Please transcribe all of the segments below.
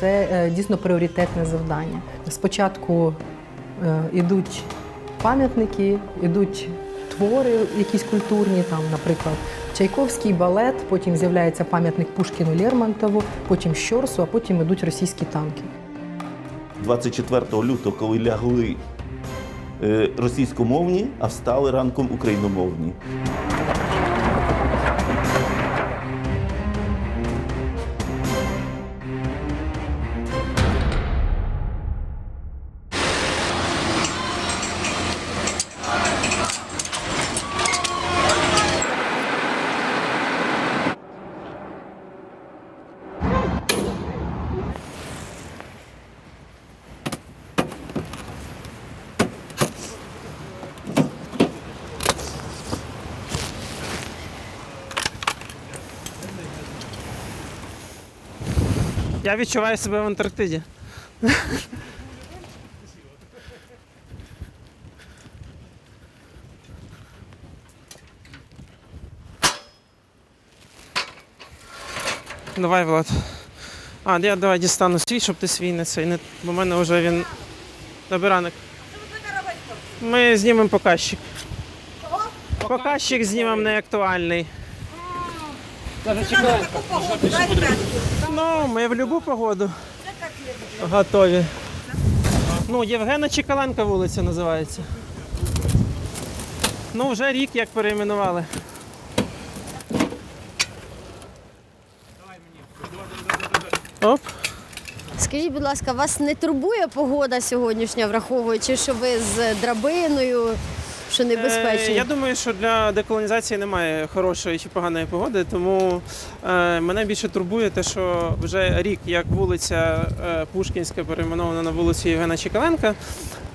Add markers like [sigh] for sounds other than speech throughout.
це е, дійсно пріоритетне завдання. Спочатку е, йдуть пам'ятники, йдуть твори якісь культурні, там, наприклад, Чайковський балет, потім з'являється пам'ятник Пушкіну Лермонтову, потім Щорсу, а потім йдуть російські танки. 24 лютого, коли лягли е, російськомовні, а встали ранком україномовні. Я відчуваю себе в Антарктиді. Давай, Влад. А, я давай дістану свій, щоб ти свій не цей. Не... Бо в мене вже він. Добрий ранок. Ми знімемо показчик. Показчик знімемо не актуальний. Ну, ми в будь-яку погоду. Готові. Ну, Євгена Чекаленка вулиця називається. Ну, вже рік як перейменували. Оп. Скажіть, будь ласка, вас не турбує погода сьогоднішня, враховуючи, що ви з драбиною, що небезпечні? Е, Я думаю, що для деколонізації немає хорошої чи поганої погоди, тому е, мене більше турбує те, що вже рік як вулиця е, Пушкінська перейменована на вулицю Євгена Чекаленка.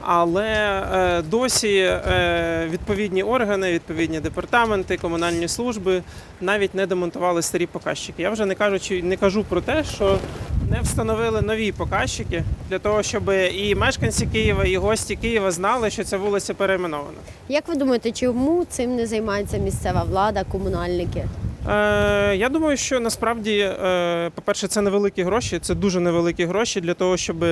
Але е, досі е, відповідні органи, відповідні департаменти, комунальні служби навіть не демонтували старі показчики. Я вже не кажучи, не кажу про те, що не встановили нові показчики для того, щоб і мешканці Києва, і гості Києва знали, що ця вулиця перейменована. Як ви думаєте, чому цим не займається місцева влада, комунальники? Е, я думаю, що насправді, е, по-перше, це невеликі гроші, це дуже невеликі гроші для того, щоб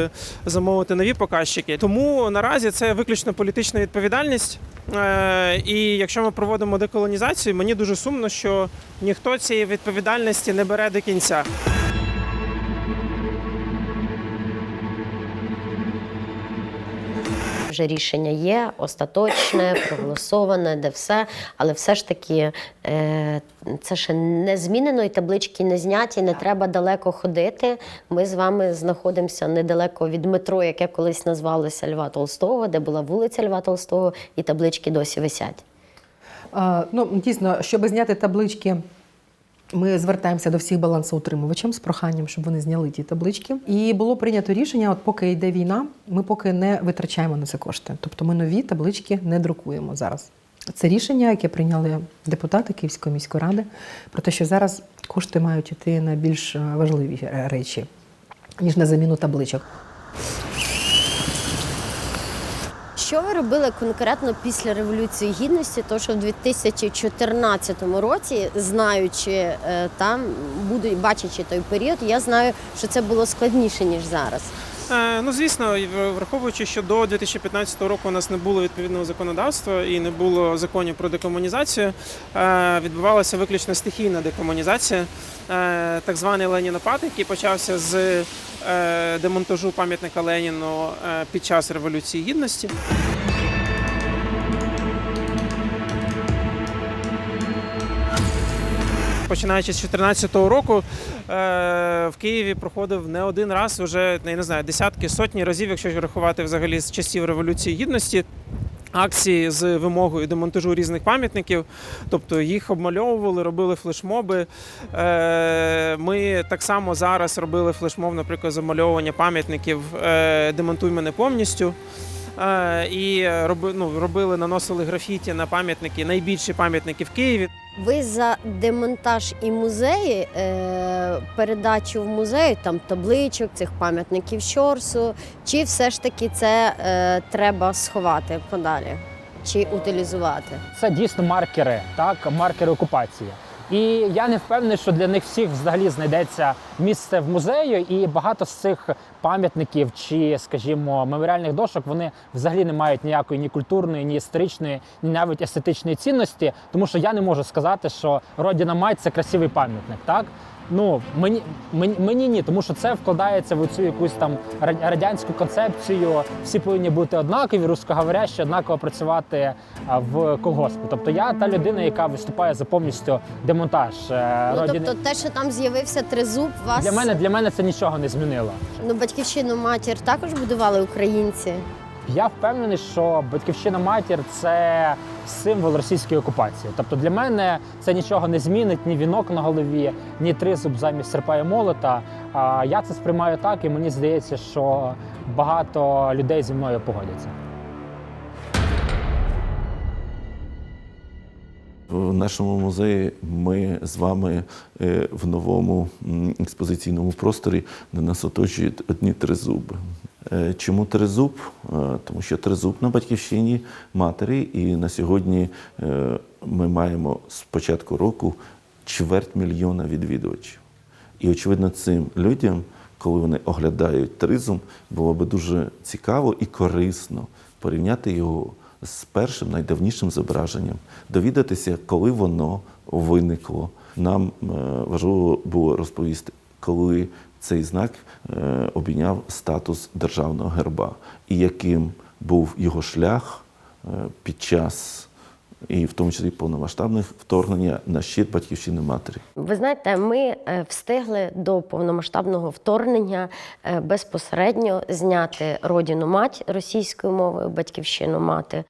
замовити нові показчики. Тому наразі це виключно політична відповідальність. Е, і якщо ми проводимо деколонізацію, мені дуже сумно, що ніхто цієї відповідальності не бере до кінця. Вже рішення є, остаточне, [clears throat] проголосоване, де все, але все ж таки е, це ще не змінено, і таблички не зняті, не треба далеко ходити. Ми з вами знаходимося недалеко від метро, яке колись назвалося Льва Толстого, де була вулиця Льва Толстого, і таблички досі висять. А, Ну, дійсно, щоб зняти таблички, ми звертаємося до всіх балансоутримувачів з проханням, щоб вони зняли ті таблички. І було прийнято рішення: от поки йде війна, ми поки не витрачаємо на це кошти. Тобто ми нові таблички не друкуємо зараз. Це рішення, яке прийняли депутати Київської міської ради, про те, що зараз кошти мають йти на більш важливі е, речі, ніж на заміну табличок. Що ви робили конкретно після Революції Гідності? То що в 2014 році, знаючи е, там, буду бачачи той період, я знаю, що це було складніше ніж зараз. Е, Ну, звісно, враховуючи, що до 2015 року у нас не було відповідного законодавства і не було законів про декомунізацію, е, відбувалася виключно стихійна декомунізація. Так званий Ленінопад, який почався з демонтажу пам'ятника Леніну е, під час Революції Гідності. Починаючи з 2014 року е, в Києві проходив не один раз, вже я не знаю, десятки, сотні разів, якщо рахувати взагалі з часів Революції Гідності. Акції з вимогою демонтажу різних пам'ятників, тобто їх обмальовували, робили флешмоби. Е, Ми так само зараз робили флешмоб, наприклад, замальовування пам'ятників е, Демонтуй мене повністю. Е, І робили, ну, робили, наносили графіті на пам'ятники, найбільші пам'ятники в Києві. Ви за демонтаж і музеї, е, передачу в музей там табличок, цих пам'ятників Щорсу, чи все ж таки це е, треба сховати подалі, чи утилізувати? Це дійсно маркери, так, маркери окупації. І я не впевнений, що для них всіх взагалі знайдеться місце в музею, і багато з цих пам'ятників чи, скажімо, меморіальних дошок вони взагалі не мають ніякої ні культурної, ні історичної, ні навіть естетичної цінності, тому що я не можу сказати, що родіна мать це красивий пам'ятник, так? Ну мені, мені мені ні, тому що це вкладається в цю якусь там радянську концепцію. Всі повинні бути однакові, русскоговорящі, однаково працювати в колгоспі. Тобто я та людина, яка виступає за повністю демонтаж е, Ну, родини. тобто те, що там з'явився тризуб, вас Для мене для мене це нічого не змінило. ну батьківщину матір також будували українці. Я впевнений, що батьківщина матір це символ російської окупації. Тобто для мене це нічого не змінить, ні вінок на голові, ні тризуб замість серпа і молота. Я це сприймаю так, і мені здається, що багато людей зі мною погодяться. В нашому музеї ми з вами е, в новому експозиційному просторі, де нас оточують одні тризуби. Е, Чому тризуб? Е, Тому що тризуб на батьківщині матері, і на сьогодні е, ми маємо з початку року чверть мільйона відвідувачів. І очевидно, цим людям, коли вони оглядають тризум, було би дуже цікаво і корисно порівняти його з першим найдавнішим зображенням, довідатися, коли воно виникло. Нам е, важливо було розповісти, коли цей знак е, обійняв статус державного герба, і яким був його шлях е, під час, і в тому числі повномасштабних вторгнення на щит батьківщини матері. Ви знаєте, ми е, встигли до повномасштабного вторгнення безпосередньо зняти родину мать російською мовою, батьківщину мати.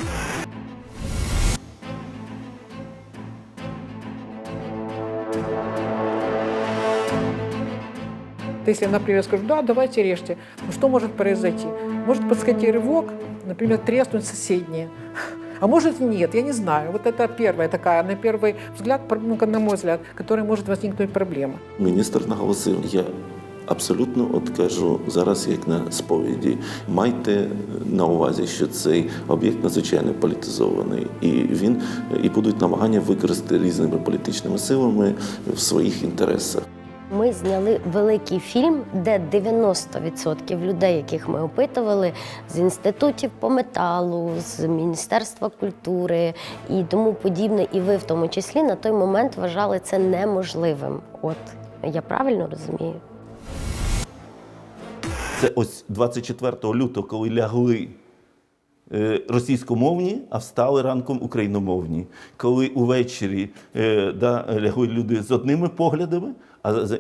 Если, например, скажу, да, давайте режьте, ну что может произойти? Может подскочить рывок, например, треснуть соседние. А может нет, я не знаю. Вот это первая такая, на первый взгляд, ну, на мой взгляд, которая может возникнуть проблема. Міністр наголосив, я абсолютно от кажу зараз, як на сповіді. Майте на увазі, що цей об'єкт надзвичайно політизований, і він і будуть намагання використати різними політичними силами в своїх інтересах. Ми зняли великий фільм, де 90% людей, яких ми опитували, з інститутів по металу, з Міністерства культури і тому подібне, і ви в тому числі на той момент вважали це неможливим. От я правильно розумію? Це ось 24 лютого, коли лягли е, російськомовні, а встали ранком україномовні. Коли увечері е, да, лягли люди з одними поглядами,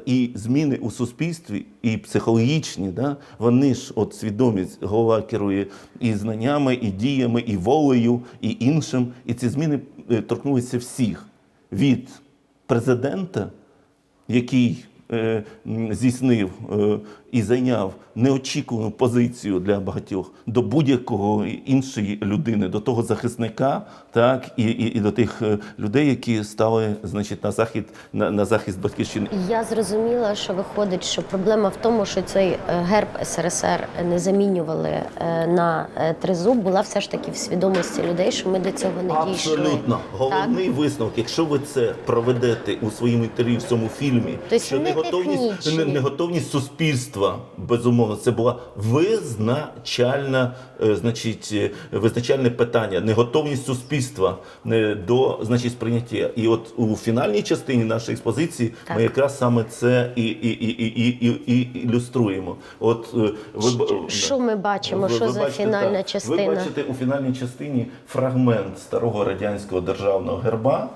і зміни у суспільстві, і психологічні, да, вони ж от свідомість голова керує і знаннями, і діями, і волею, і іншим. І ці зміни е, торкнулися всіх від президента який е, здійснив е, і зайняв неочікувану позицію для багатьох до будь-якого іншої людини, до того захисника, так і, і, і до тих е, людей, які стали значить, на захід на, на захист батьківщини. Я зрозуміла, що виходить, що проблема в тому, що цей е, герб СРСР не замінювали е, на тризуб, була все ж таки в свідомості людей, що ми до цього не дійшли. Абсолютно головний висновок, якщо ви це проведете у своєму інтерв'ю в цьому фільмі, Тобто що не неготовність, технічні. не, неготовність суспільства, безумовно, це була визначальна, е, значить, е, визначальне питання, неготовність суспільства е, до значить, сприйняття. І от у фінальній частині нашої експозиції Так. ми якраз саме це і, і, і, і, і, і, і ілюструємо. От ви Що- що ми бачимо? Ви- Що ви за бачите, фінальна так. частина? Ви бачите у фінальній частині фрагмент старого радянського державного герба.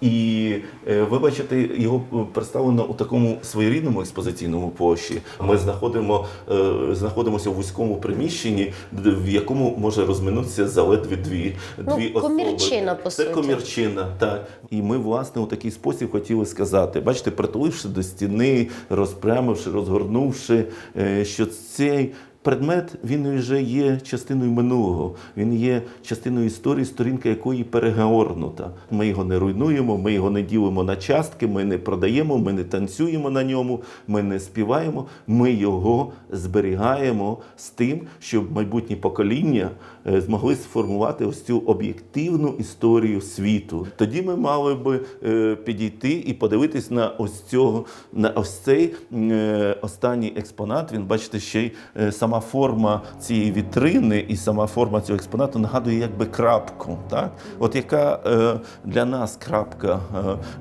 І е, ви бачите, його представлено у такому своєрідному експозиційному площі. Ми знаходимо, е, знаходимося в вузькому приміщенні, в якому може розминутися заледві дві, Ну, дві комірчина, особи. по Це суті. комірчина, так. І ми, власне, у такий спосіб хотіли сказати: бачите, притуливши до стіни, розпрямивши, розгорнувши, е, що цей предмет він вже є частиною минулого, він є частиною історії, сторінка якої перегорнута. Ми його не руйнуємо, ми його не ділимо на частки, ми не продаємо, ми не танцюємо на ньому, ми не співаємо. Ми його зберігаємо з тим, щоб майбутні покоління е, змогли сформувати ось цю об'єктивну історію світу. Тоді ми мали би е, підійти і подивитись на ось цього, на ось цей е, останній експонат. Він бачите, ще й е, сама форма цієї вітрини і сама форма цього експонату нагадує якби крапку. Так? От яка е, для нас крапка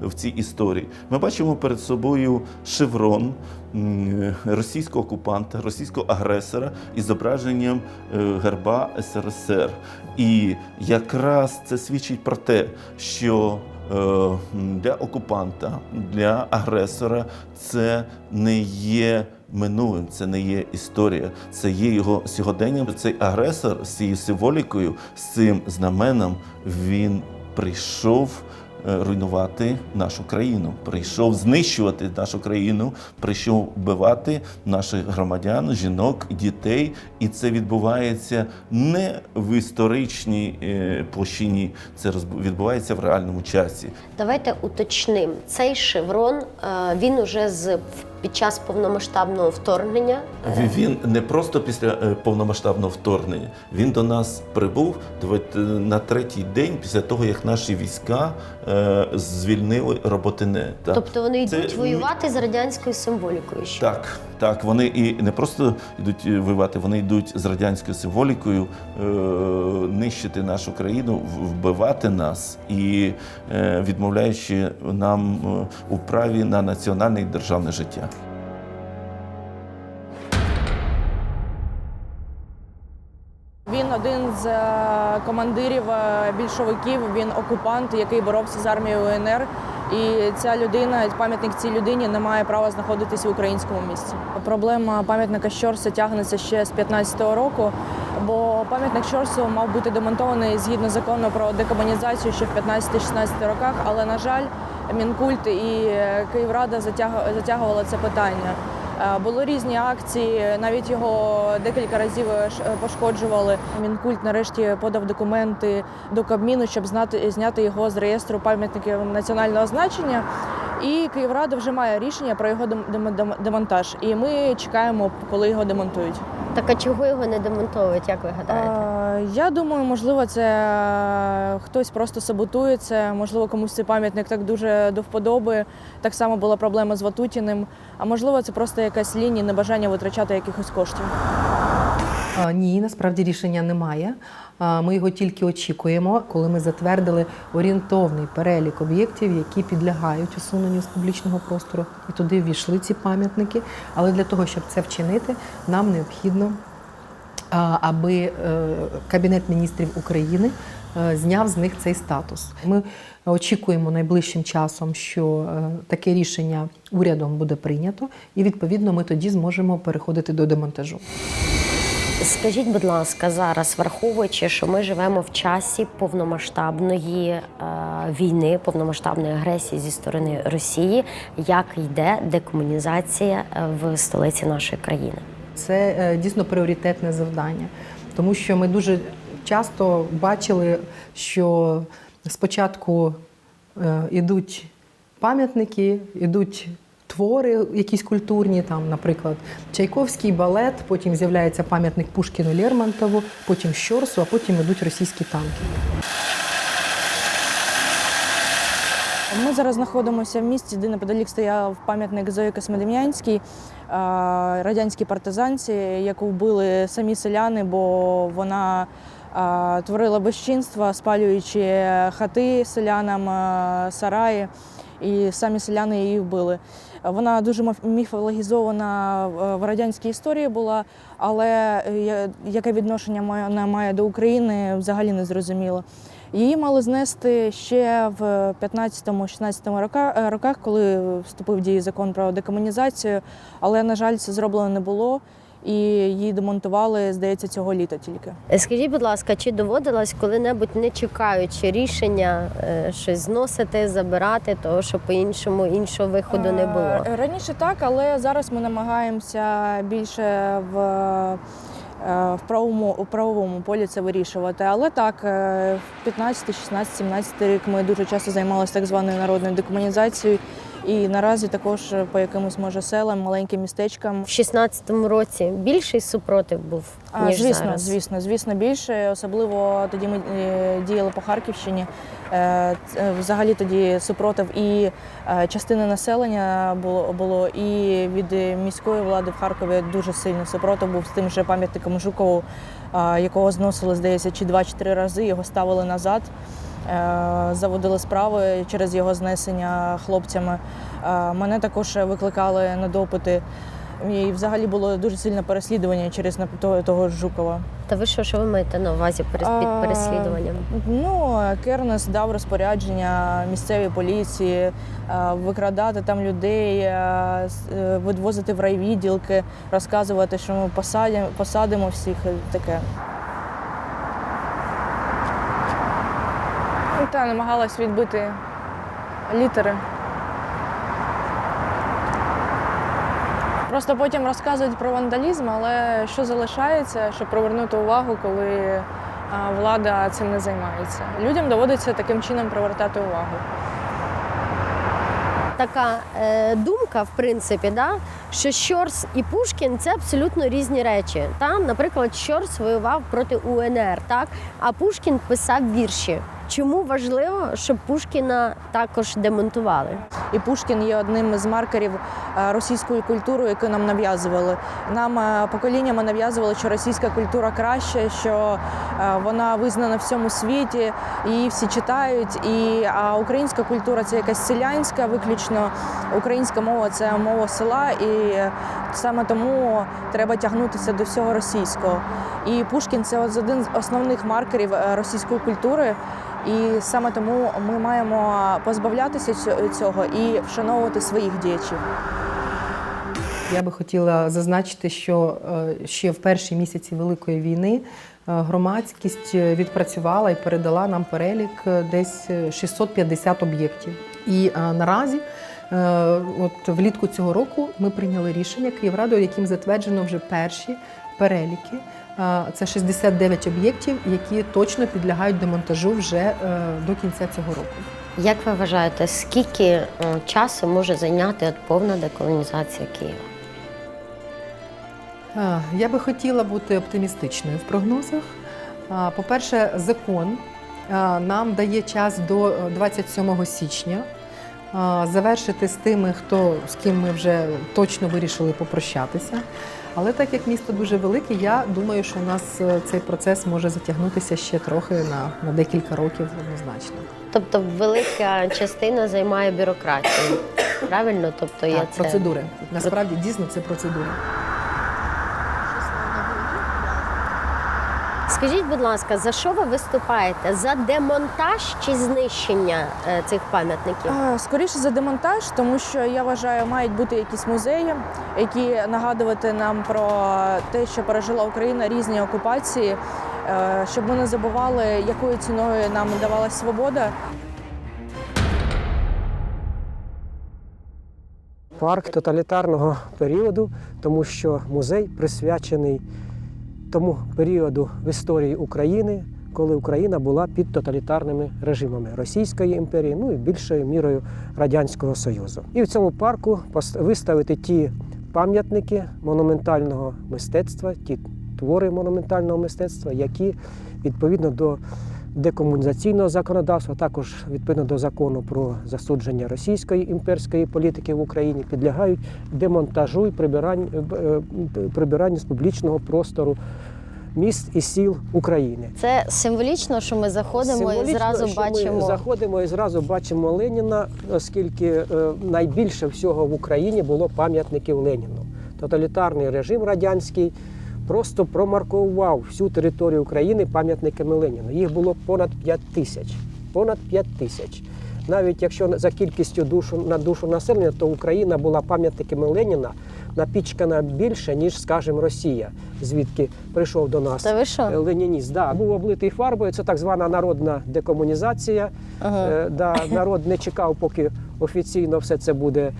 е, в цій історії? Ми бачимо перед собою шеврон російського окупанта, російського агресора із зображенням е, герба СРСР. І якраз це свідчить про те, що для окупанта, для агресора це не є минулим, це не є історія, це є його сьогоденням. Цей агресор з цією символікою, з цим знаменом, він прийшов е, руйнувати нашу країну, прийшов знищувати нашу країну, прийшов вбивати наших громадян, жінок, дітей. І це відбувається не в історичній е, площині, це відбувається в реальному часі. Давайте уточним. Цей шеврон е, він уже з під час повномасштабного вторгнення. е, Він не просто після е, повномасштабного вторгнення. Він до нас прибув давайте, на третій день після того, як наші війська е, звільнили роботине. Тобто вони Це йдуть воювати з радянською символікою. ще. Так, так, вони і не просто йдуть е, воювати, вони йдуть з радянською символікою е, нищити нашу країну, вбивати нас і е, відмовляючи нам е, у праві на національне і державне життя. Він один з е, командирів більшовиків. Він окупант, який боровся з армією УНР. І ця людина, пам'ятник цій людині, не має права знаходитися в українському місці. Проблема пам'ятника Щорса тягнеться ще з 15-го року, бо пам'ятник Щорсу мав бути демонтований згідно закону про декомунізацію ще в 15-16 роках. Але на жаль, Мінкульт і е, Київрада затяг- затягували це питання. Е, Були різні акції, навіть його декілька разів е, е, пошкоджували. Мінкульт нарешті подав документи до Кабміну, щоб знати зняти його з реєстру пам'ятників національного значення. І Київрада вже має рішення про його дем- дем- дем- демонтаж. І ми чекаємо, коли його демонтують. Так а чого його не демонтовують, як ви гадаєте? Е, Я думаю, можливо, це е, хтось просто саботує це, можливо, комусь цей пам'ятник так дуже до вподоби. Так само була проблема з Ватутіним. А можливо, це просто якась лінія, небажання витрачати якихось коштів. Ні, насправді рішення немає. Ми його тільки очікуємо, коли ми затвердили орієнтовний перелік об'єктів, які підлягають усуненню з публічного простору, і туди ввійшли ці пам'ятники. Але для того, щоб це вчинити, нам необхідно, аби е, Кабінет міністрів України е, зняв з них цей статус. Ми очікуємо найближчим часом, що е, таке рішення урядом буде прийнято, і відповідно ми тоді зможемо переходити до демонтажу. Скажіть, будь ласка, зараз, враховуючи, що ми живемо в часі повномасштабної е, війни, повномасштабної агресії зі сторони Росії, як йде декомунізація е, в столиці нашої країни? Це е, дійсно пріоритетне завдання, тому що ми дуже часто бачили, що спочатку е, ідуть пам'ятники, ідуть твори якісь культурні, там, наприклад, Чайковський балет, потім з'являється пам'ятник Пушкіну Лермонтову, потім Щорсу, а потім ідуть російські танки. Ми зараз знаходимося в місті, де неподалік стояв пам'ятник Зої Космодем'янській, радянській партизанці, яку вбили самі селяни, бо вона творила безчинства, спалюючи хати селянам, сараї, і самі селяни її вбили. Вона дуже міф- міфологізована в- радянській історії була, але е, яке відношення вона має до України, взагалі не зрозуміло. Її мали знести ще в 15-16 рока- е, роках, коли вступив в дію закон про декомунізацію, але, на жаль, це зроблено не було. І її демонтували, здається, цього літа тільки. Скажіть, будь ласка, чи доводилось коли-небудь, не чекаючи рішення, е, щось зносити, забирати, того що по-іншому іншого виходу не було? Е, Раніше так, але зараз ми намагаємося більше в е, в правовому, у правовому полі це вирішувати. Але так, в 15, 16, 17 рік ми дуже часто займалися так званою народною декомунізацією. І наразі також по якимось може селам, маленьким містечкам. В 16-му році більший супротив був А, ніж звісно, зараз. звісно, звісно, більше. Особливо тоді ми е, діяли по Харківщині. Е, Взагалі тоді супротив і е, частини населення було, було, і від е, міської влади в Харкові дуже сильний супротив був з тим же пам'ятником Жукову, е, якого зносили, здається, чи два, чи три рази, його ставили назад. Е, Заводили справи через його знесення хлопцями. Е, Мене також викликали на допити. І взагалі було дуже сильне переслідування через того, того ж Жукова. Та ви що, що ви маєте на увазі під А, переслідуванням? Ну, Кернес дав розпорядження місцевій поліції е, викрадати там людей, е, е, відвозити в райвідділки, розказувати, що ми посадимо, посадимо всіх і таке. Та намагалась відбити літери. Просто потім розказують про вандалізм, але що залишається, щоб привернути увагу, коли влада цим не займається. Людям доводиться таким чином привертати увагу. Така е, думка, в принципі, да, що Щорс і Пушкін це абсолютно різні речі. Та? Наприклад, Щорс воював проти УНР, так? а Пушкін писав вірші. Чому важливо, щоб Пушкіна також демонтували? І Пушкін є одним з маркерів е, російської культури, яку нам нав'язували. Нам е, поколіннями нав'язували, що російська культура краще, що е, вона визнана в всьому світі, її всі читають. І а українська культура це якась селянська, виключно українська мова це мова села, і саме тому треба тягнутися до всього російського. І Пушкін це один з основних маркерів російської культури. І саме тому ми маємо позбавлятися цього і вшановувати своїх діячів. Я би хотіла зазначити, що е, ще в перші місяці Великої війни е, громадськість е, відпрацювала і передала нам перелік десь е, 650 об'єктів. І наразі, от влітку цього року, ми прийняли рішення Київрадою, яким затверджено вже перші переліки. Е, Це 69 об'єктів, які точно підлягають демонтажу вже е, до кінця цього року. Як ви вважаєте, скільки е, часу може зайняти от повна деколонізація Києва? Я би хотіла бути оптимістичною в прогнозах. По-перше, закон нам дає час до е, 27 січня завершити з тими, хто з ким ми вже точно вирішили попрощатися. Але так як місто дуже велике, я думаю, що у нас е, цей процес може затягнутися ще трохи на, на декілька років однозначно. Тобто велика частина займає бюрократію. Правильно? Тобто є Так, це процедури. Насправді дійсно це процедури. Скажіть, будь ласка, за що ви виступаєте? За демонтаж чи знищення е, цих пам'ятників? Скоріше за демонтаж, тому що я вважаю, мають бути якісь музеї, які нагадувати нам про те, що пережила Україна різні окупації, е, щоб ми не забували, якою ціною нам давалась свобода. парк тоталітарного періоду, тому що музей присвячений тому періоду в історії України, коли Україна була під тоталітарними режимами Російської імперії, ну і більшою мірою Радянського Союзу. І в цьому парку виставити ті пам'ятники монументального мистецтва, ті твори монументального мистецтва, які відповідно до декомунізаційного законодавства, також відповідно до закону про засудження російської імперської політики в Україні, підлягають демонтажу і прибиранню, е, е, прибиранню з публічного простору міст і сіл України. Це символічно, що ми заходимо і зразу що бачимо. Ми заходимо і зразу бачимо Леніна, оскільки е, найбільше всього в Україні було пам'ятників Леніну. Тоталітарний режим радянський просто промаркував всю територію України пам'ятниками Леніна. Їх було понад 5 тисяч. Понад 5 тисяч. Навіть якщо за кількістю душу на душу населення, то Україна була пам'ятниками Леніна напічкана більше, ніж, скажімо, Росія. Звідки прийшов до нас Та ви що? е, ленініст. Да, був облитий фарбою. Це так звана народна декомунізація. Ага. Е, да, народ не чекав, поки офіційно все це буде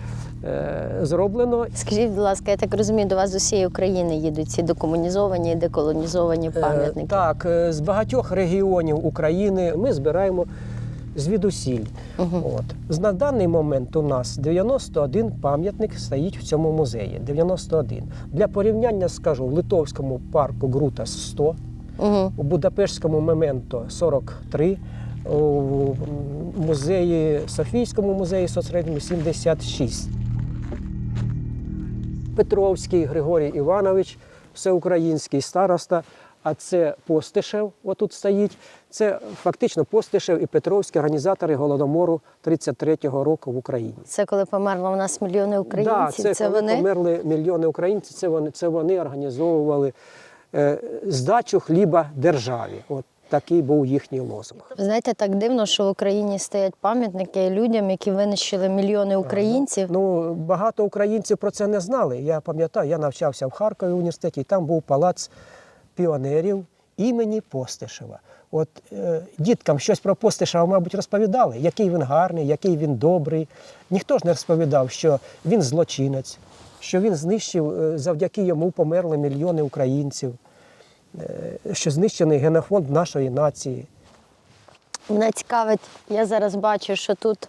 е, зроблено. Скажіть, будь ласка, я так розумію, до вас з усієї України їдуть ці декомунізовані і деколонізовані Е, пам'ятники. Так, е, з багатьох регіонів України ми збираємо звідусіль. От. На даний момент у нас 91 пам'ятник стоїть в цьому музеї. 91. Для порівняння скажу, в Литовському парку Грута 100, Угу. у Будапештському Мементо 43, у музеї, Софійському музеї соцредньому 76. Петровський Григорій Іванович, всеукраїнський староста. А це Постишев, отут стоїть. Це фактично Постишев і Петровські організатори голодомору 33-го року в Україні. Це коли померло у нас мільйони Да, українців. це, коли вони. померли мільйони українців. Це вони, це вони організовували е, здачу хліба державі. От такий був їхній лозунг. Ви знаєте, так дивно, що в Україні стоять пам'ятники людям, які винищили мільйони українців. Ну, багато українців про це не знали. Я пам'ятаю, я навчався в Харкові університеті, і там був палац піонерів імені Постишева. От е, діткам щось про Постишева, мабуть, розповідали, який він гарний, який він добрий. Ніхто ж не розповідав, що він злочинець, що він знищив, е, завдяки йому померли мільйони українців, е, що знищений генофонд нашої нації. Мене цікавить, я зараз бачу, що тут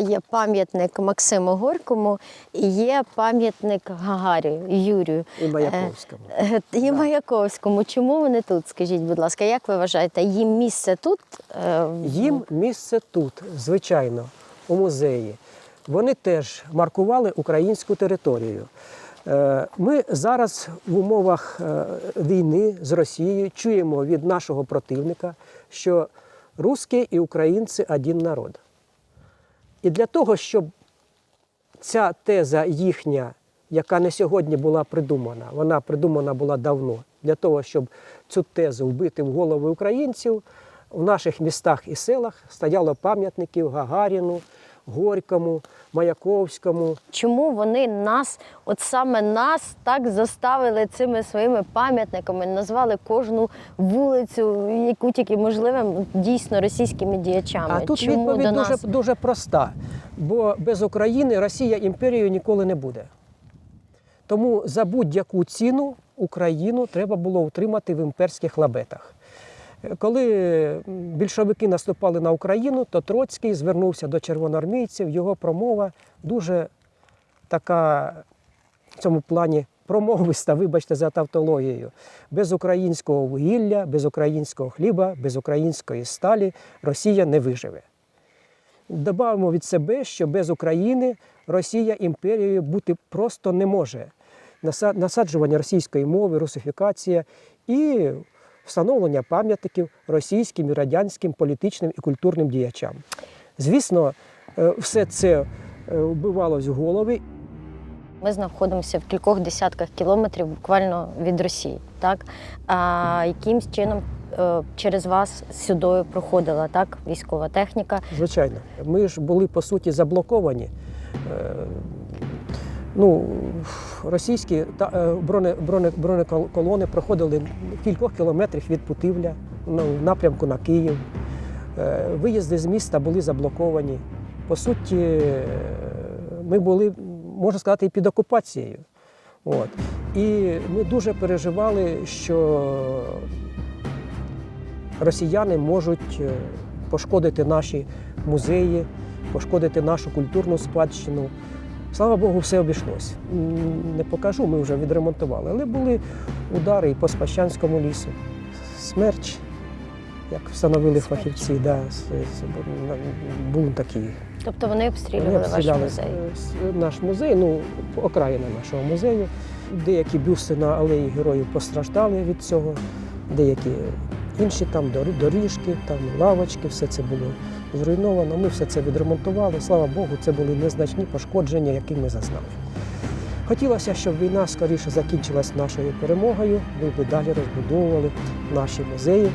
є пам'ятник Максиму Горькому і є пам'ятник Гагарію, Юрію. І Маяковському. Е, е, І Маяковському. Чому вони тут? Скажіть, будь ласка, як ви вважаєте, їм місце тут? Е, Їм місце тут, звичайно, у музеї. Вони теж маркували українську територію. Ми зараз в умовах війни з Росією чуємо від нашого противника, що русські і українці один народ. І для того, щоб ця теза їхня, яка не сьогодні була придумана, вона придумана була давно, для того, щоб цю тезу вбити в голови українців, в наших містах і селах стояло пам'ятників Гагаріну, Горькому, Маяковському. Чому вони нас, от саме нас, так заставили цими своїми пам'ятниками, назвали кожну вулицю, яку тільки можливим, дійсно російськими діячами? А тут Чому відповідь до дуже, нас? дуже проста. Бо без України Росія імперією ніколи не буде. Тому за будь-яку ціну Україну треба було утримати в імперських лабетах. Коли більшовики наступали на Україну, то Троцький звернувся до червоноармійців. Його промова дуже така в цьому плані промовиста, вибачте за тавтологією. Без українського вугілля, без українського хліба, без української сталі Росія не виживе. Добавимо від себе, що без України Росія імперією бути просто не може. Насаджування російської мови, русифікація і встановлення пам'ятників російським і радянським політичним і культурним діячам. Звісно, е, все це е, вбивалось в голови. Ми знаходимося в кількох десятках кілометрів буквально від Росії. Так? А якимсь чином е, через вас сюди проходила так, військова техніка. Звичайно, ми ж були по суті заблоковані. Ну, російські та, е, броне, броне, бронеколони проходили кількох кілометрах від Путивля ну, в напрямку на Київ. Е, Виїзди з міста були заблоковані. По суті, е, ми були, можна сказати, і під окупацією. От. І ми дуже переживали, що росіяни можуть пошкодити наші музеї, пошкодити нашу культурну спадщину. Слава Богу, все обійшлось. Не покажу, ми вже відремонтували. Але були удари і по Спащанському лісу. Смерч, як встановили фахівці, да, був такий. Тобто вони обстрілювали Вони ваш музей. с- наш музей, ну, окраїна нашого музею. Деякі бюсти на алеї героїв постраждали від цього, деякі інші там доріжки, там лавочки, все це було зруйновано. Ми все це відремонтували. Слава Богу, це були незначні пошкодження, які ми зазнали. Хотілося, щоб війна скоріше закінчилась нашою перемогою. Ми б далі розбудовували наші музеї,